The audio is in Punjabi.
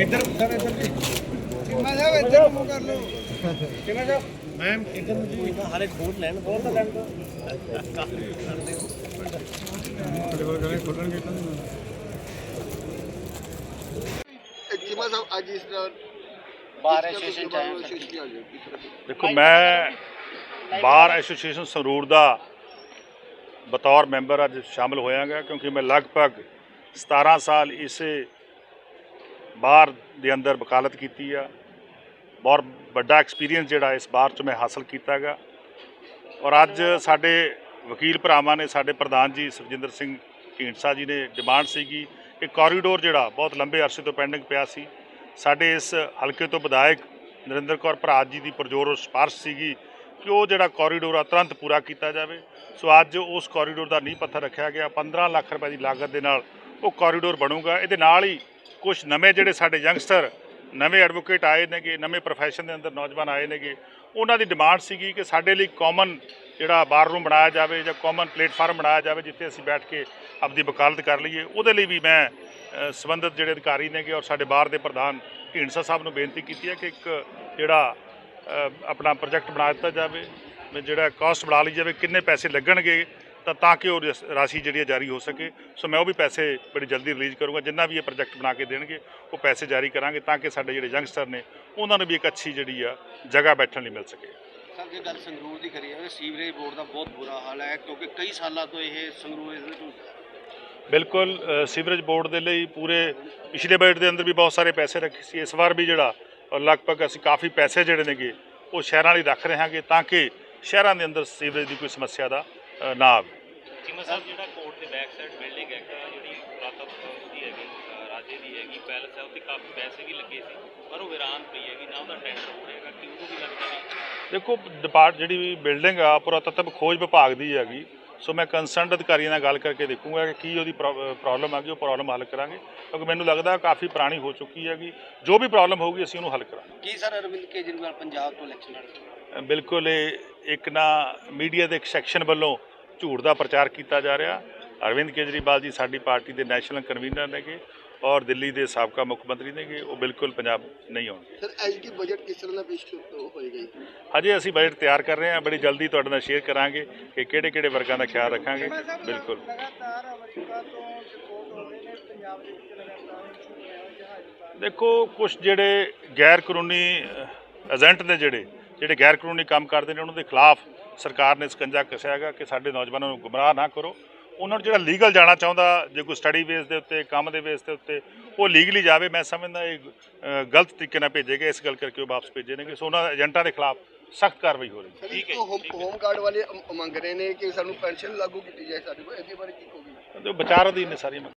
ਇੱਧਰ ਸਰ ਇੱਧਰ ਜੀ। ਚੀਮਾ ਸਾਹਿਬ ਇੱਧਰ ਮੂੰਹ ਕਰ ਲਓ। ਕਿਵੇਂ ਸਾਹਿਬ। ਮੈਮ ਇੱਧਰ ਨੂੰ ਜੀ। ਹਾਲੇ ਖੋਲ ਲੈਣ ਬਹੁਤ ਤਾਂ ਲੈਣ ਤੁਹਾਡੇ ਕੋਲ ਗਲੇ ਖੋਲਣਗੇ ਤਾਂ ਚੀਮਾ ਸਾਹਿਬ ਅੱਜ ਇਸ ਦਾ। Bar association. ਦੇਖੋ ਮੈਂ ਬਾਰ ਐਸੋਸੀਏਸ਼ਨ ਸੰਗਰੂਰ ਦਾ ਬਤੌਰ ਮੈਂਬਰ ਅੱਜ ਸ਼ਾਮਲ ਹੋਇਆਗਾ ਕਿਉਂਕਿ ਮੈਂ ਲਗਭਗ 17 ਸਾਲ ਇਸੇ ਬਾਹਰ ਦੇ ਅੰਦਰ ਵਕਾਲਤ ਕੀਤੀ ਆ। ਬਹੁਤ ਵੱਡਾ ਐਕਸਪੀਰੀਅੰਸ ਜਿਹੜਾ ਇਸ ਬਾਹਰ 'ਚ ਮੈਂ ਹਾਸਲ ਕੀਤਾਗਾ ਔਰ ਅੱਜ ਸਾਡੇ ਵਕੀਲ ਭਰਾਵਾਂ ਨੇ, ਸਾਡੇ ਪ੍ਰਧਾਨ ਜੀ ਸੁਖਜਿੰਦਰ ਸਿੰਘ ਢੀਂਡਸਾ ਜੀ ਨੇ ਡਿਮਾਂਡ ਸੀਗੀ ਕਿ ਕੋਰੀਡੋਰ ਜਿਹੜਾ ਬਹੁਤ ਲੰਬੇ ਅਰਸੇ ਤੋਂ ਪੈਂਡਿੰਗ ਪਿਆ ਸੀ। ਸਾਡੇ ਇਸ ਹਲਕੇ ਤੋਂ ਵਿਧਾਇਕ ਨਰਿੰਦਰ ਕੌਰ ਭਰਾਜ ਜੀ ਦੀ ਪਰਜੋਰ ਸਿਫਾਰਿਸ਼ ਸੀਗੀ ਕਿ ਉਹ ਜਿਹੜਾ ਕੋਰੀਡੋਰ ਆ, ਤੁਰੰਤ ਪੂਰਾ ਕੀਤਾ ਜਾਵੇ। ਸੋ ਅੱਜ ਉਸ ਕੋਰੀਡੋਰ ਦਾ ਨੀਂਹ ਪੱਥਰ ਰੱਖਿਆ ਗਿਆ। 15 ਲੱਖ ਰੁਪਏ ਦੀ ਲਾਗਤ ਦੇ ਨਾਲ ਉਹ ਕੋਰੀਡੋਰ ਬਣੂਗਾ। ਇਹਦੇ ਨਾਲ ਹੀ ਕੁਝ ਨਵੇਂ ਜਿਹੜੇ ਸਾਡੇ ਯੰਗਸਟਰ ਨਵੇਂ ਐਡਵੋਕੇਟ ਆਏ ਨੇਗੇ ਨਵੇਂ ਪ੍ਰੋਫੈਸ਼ਨ ਦੇ ਅੰਦਰ ਨੌਜਵਾਨ ਆਏ ਨੇਗੇ ਉਹਨਾਂ ਦੀ ਡਿਮਾਂਡ ਸੀਗੀ ਕਿ ਸਾਡੇ ਲਈ ਕਾਮਨ ਜਿਹੜਾ ਬਾਰ ਰੂਮ ਬਣਾਇਆ ਜਾਵੇ ਜਾਂ ਕਾਮਨ ਪਲੇਟਫਾਰਮ ਬਣਾਇਆ ਜਾਵੇ ਜਿੱਥੇ ਅਸੀਂ ਬੈਠ ਕੇ ਆਪਦੀ ਵਕਾਲਤ ਕਰ ਲਈਏ। ਉਹਦੇ ਲਈ ਵੀ ਮੈਂ ਅ, ਸੰਬੰਧਿਤ ਜਿਹੜੇ ਅਧਿਕਾਰੀ ਨੇਗੇ ਔਰ ਸਾਡੇ ਬਾਰ ਦੇ ਪ੍ਰਧਾਨ ਢੀਂਡਸਾ ਸਾਹਿਬ ਨੂੰ ਬੇਨਤੀ ਕੀਤੀ ਹੈ ਕਿ ਇੱਕ ਜਿਹੜਾ ਆਪਣਾ ਪ੍ਰੋਜੈਕਟ ਬਣਾ ਦਿੱਤਾ ਜਾਵੇ ਜਿਹੜਾ ਕਾਸਟ ਬਣਾ ਲਈ ਜਾਵੇ ਕਿੰਨੇ ਪੈਸੇ ਲੱਗਣਗੇ ਤਾਂ ਤਾਂ ਕਿ ਉਹ ਰਸ- ਜਿਹੜੀ ਜਾਰੀ ਹੋ ਸਕੇ। ਸੋ ਮੈਂ ਉਹ ਵੀ ਪੈਸੇ ਬੜੀ ਜਲਦੀ ਰਿਲੀਜ਼ ਕਰੂੰਗਾ। ਜਿੰਨਾ ਵੀ ਇਹ ਪ੍ਰੋਜੈਕਟ ਬਣਾ ਕੇ ਦੇਣਗੇ ਉਹ ਪੈਸੇ ਜਾਰੀ ਕਰਾਂਗੇ ਤਾਂ ਕਿ ਸਾਡੇ ਜਿਹੜੇ ਯੰਗਸਟਰ ਨੇ ਉਹਨਾਂ ਨੂੰ ਵੀ ਇੱਕ ਅੱਛੀ ਜਿਹੜੀ ਆ ਜਗ੍ਹਾ ਬੈਠਣ ਲਈ ਮਿਲ ਸਕੇ। ਸਰ ਜੇ ਗੱਲ ਸੰਗਰੂਰ ਦੀ ਕਰੀਏ ਤਾਂ ਸੀਵਰੇਜ ਬੋਰਡ ਦਾ ਬਹੁਤ ਬੁਰਾ ਹਾਲ ਹੈ ਕਿਉਂਕਿ ਕਈ ਸਾਲਾਂ ਤੋਂ ਇਹ ਸੰਗਰੂਰ ਇਸ ਵਿੱਚ ਬਿਲਕੁਲ ਸੀਵਰੇਜ ਬੋਰਡ ਦੇ ਲਈ ਪੂਰੇ ਪਿਛਲੇ ਬਜਟ ਦੇ ਅੰਦਰ ਵੀ ਬਹੁਤ ਸਾਰੇ ਪੈਸੇ ਰੱਖੇ ਸੀ। ਇਸ ਵਾਰ ਵੀ ਜਿਹੜਾ ਔਰ ਲਗਭਗ ਅਸੀਂ ਕਾਫੀ ਪੈਸੇ ਜਿਹੜੇ ਨੇਗੇ ਉਹ ਸ਼ਹਿਰਾਂ ਲਈ ਰੱਖ ਰਹੇ ਹਾਂਗੇ ਤਾਂ ਕਿ ਸ਼ਹਿਰਾਂ ਦੇ ਅੰਦਰ ਸੀਵਰੇਜ ਦੀ ਕੋਈ ਸਮੱਸਿਆ ਦਾ ਅ, ਨਾ ਆਵੇ ਚੀਮਾ ਸਾਹਿਬ ਜਿਹੜਾ ਕੋਰਟ ਦੇ ਬੈਕ ਸਾਈਡ ਬਿਲਡਿੰਗ ਹੈ ਇੱਕ ਜਿਹੜੀ ਪੁਰਾਤਨ ਦੀ ਹੈਗੀ ਅ, ਰਾਜੇ ਦੀ ਹੈਗੀ ਪੈਲਸ ਹੈ ਉੱਤੇ ਕਾਫੀ ਪੈਸੇ ਵੀ ਲੱਗੇ ਸੀ ਪਰ ਉਹ ਵੀਰਾਨ ਪਈ ਹੈਗੀ ਨਾ ਉਹਦਾ ਟੈਂਡਰ ਹੋ ਰਿਹਾਗਾ ਕਿ ਉਹਨੂੰ ਵੀ ਲੱਗਦਾ ਨਹੀਂ। ਦੇਖੋ ਡਿਪਾਰਟ ਜਿਹੜੀ ਬਿਲਡਿੰਗ ਆ ਪੁਰਾਤਤਵ ਖੋਜ ਵਿਭਾਗ ਦੀ ਹੈਗੀ ਸੋ ਮੈਂ ਕੰਸਰਨਡ ਅਧਿਕਾਰੀਆਂ ਨਾਲ ਗੱਲ ਕਰਕੇ ਦੇਖੂੰਗਾ ਕਿ ਕੀ ਉਹਦੀ ਪ੍ਰੋਬਲਮ ਆ ਗਈ ਉਹ ਪ੍ਰੋਬਲਮ ਹੱਲ ਕਰਾਂਗੇ ਕਿਉਂਕਿ ਮੈਨੂੰ ਲੱਗਦਾ ਕਾਫੀ ਪੁਰਾਣੀ ਹੋ ਚੁੱਕੀ ਹੈਗੀ ਜੋ ਵੀ ਪ੍ਰੋਬਲਮ ਹੋਊਗੀ ਅਸੀਂ ਉਹਨੂੰ ਹੱਲ ਕਰਾਂਗੇ। ਕੀ ਸਰ ਅਰਵਿੰਦ ਕੇਜਰੀਵਾਲ ਪੰਜਾਬ ਤੋਂ ਇਲੈਕਸ਼ਨ ਲੜ ਬਿਲਕੁਲ ਇਹ ਇੱਕ ਨਾ ਮੀਡੀਆ ਦੇ ਇੱਕ ਸੈਕਸ਼ਨ ਵੱਲੋਂ ਝੂਠ ਦਾ ਪ੍ਰਚਾਰ ਕੀਤਾ ਜਾ ਰਿਹਾ। ਅਰਵਿੰਦ ਕੇਜਰੀਵਾਲ ਜੀ ਸਾਡੀ ਪਾਰਟੀ ਦੇ ਨੈਸ਼ਨਲ ਕਨਵੀਨਰ ਨੇਗੇ ਔਰ ਦਿੱਲੀ ਦੇ ਸਾਬਕਾ ਮੁੱਖ ਮੰਤਰੀ ਨੇਗੇ ਉਹ ਬਿਲਕੁਲ ਪੰਜਾਬ ਨਹੀਂ ਆਉਣਗੇ। ਸਰ ਐਸਡੀ ਬਜਟ ਕਿਸ ਤਰ੍ਹਾਂ ਦਾ ਪੇਸ਼ ਹੋਏਗਾ ਹਜੇ ਅਸੀਂ ਬਜਟ ਤਿਆਰ ਕਰ ਰਹੇ ਹਾਂ ਬੜੀ ਜਲਦੀ ਤੁਹਾਡੇ ਨਾਲ ਸ਼ੇਅਰ ਕਰਾਂਗੇ ਕਿ ਕਿਹੜੇ ਕਿਹੜੇ ਵਰਗਾਂ ਦਾ ਖਿਆਲ ਰੱਖਾਂਗੇ। ਬਿਲਕੁਲ। ਲਗਾਤਾਰ ਅਮਰੀਕਾ ਤੋਂ ਰਿਪੋਰਟ ਹੋ ਰਹੇ ਨੇ ਪੰਜਾਬ ਦੇ ਵਿੱਚ ਲਗਾਤਾਰ ਜਹਾਜ਼ ਦੇਖੋ ਕੁਝ ਜਿਹੜੇ ਗੈਰ ਕਾਨੂੰਨੀ ਏਜੰਟ ਨੇ ਜਿਹੜੇ ਜਿਹੜੇ ਗੈਰ ਕਾਨੂੰਨੀ ਕੰਮ ਕਰਦੇ ਨੇ ਉਹਨਾਂ ਦੇ ਖਿਲਾਫ ਸਰਕਾਰ ਨੇ ਸਕੰਜਾ ਕੱਸਿਆ ਹੈਗਾ ਕਿ ਸਾਡੇ ਨੌਜਵਾਨਾਂ ਨੂੰ ਗੁੰਮਰਾਹ ਨਾ ਕਰੋ। ਉਹਨਾਂ ਨੂੰ ਜਿਹੜਾ ਲੀਗਲ ਜਾਣਾ ਚਾਹੁੰਦਾ ਜੇ ਕੋਈ ਸਟੱਡੀ ਬੇਸ ਦੇ ਉੱਤੇ ਕੰਮ ਦੇ ਬੇਸ ਦੇ ਉੱਤੇ ਉਹ ਲੀਗਲੀ ਜਾਵੇ ਮੈਂ ਸਮਝਦਾ ਇਹ ਗਲਤ ਤਰੀਕੇ ਨਾਲ ਭੇਜੇਗੇ ਇਸ ਗੱਲ ਕਰਕੇ ਉਹ ਵਾਪਸ ਭੇਜੇ ਨੇਗੇ ਸੋ ਉਹਨਾਂ ਏਜੰਟਾਂ ਦੇ ਖਿਲਾਫ ਸਖਤ ਕਾਰਵਾਈ ਹੋ ਰਹੀ ਹੈ। ਠੀਕ ਹੈ ਹੋਮ ਗਾਰਡ ਵਾਲੇ ਮੰਗ ਰਹੇ ਨੇ ਕਿ ਸਾਨੂੰ ਪੈਨਸ਼ਨ ਲਾਗੂ ਕੀਤੀ ਜਾਏ ਸਾਡੇ ਕੋਲ ਇਹਦੇ ਬਾਰੇ ਕੀ ਕਹੋਗੇ? ਵਿਚਾਰ ਅਧੀਨ ਨੇ ਸਾਰੀਆਂ